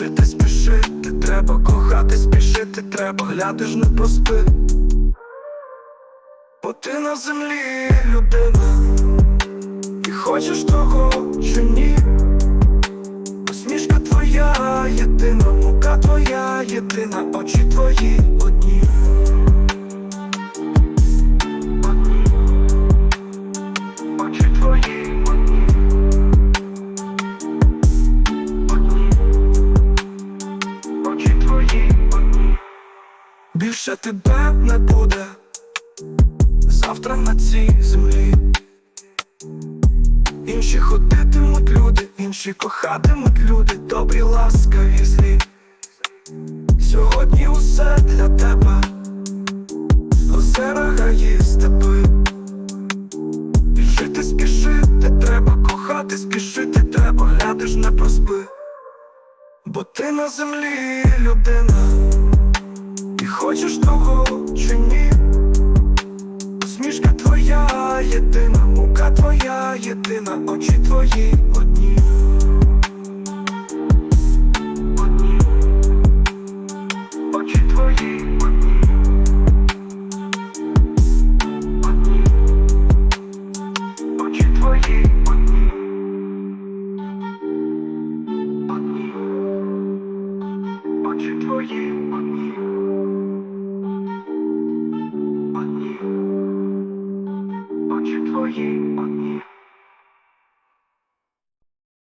І жити спішити треба, кохати спішити треба, глядиш не проспи. Бо ти на землі людина. І хочеш того чи ні? Усмішка твоя єдина, мука твоя єдина, очі твої Більше тебе не буде завтра на цій землі. Інші ходитимуть люди, інші кохатимуть люди, добрі, ласкаві, злі. Сьогодні усе для тебе, озера гаї степи. Жити спішити треба, кохати спішити треба, глядиш не проспи. Бо ти на землі людина. Хочеш того чи ні? Усмішка твоя єдина, мука твоя єдина, очі твої одні. Одні. Очі твої. Одні. Очі твої одні. Одні. Очі твої одні. you.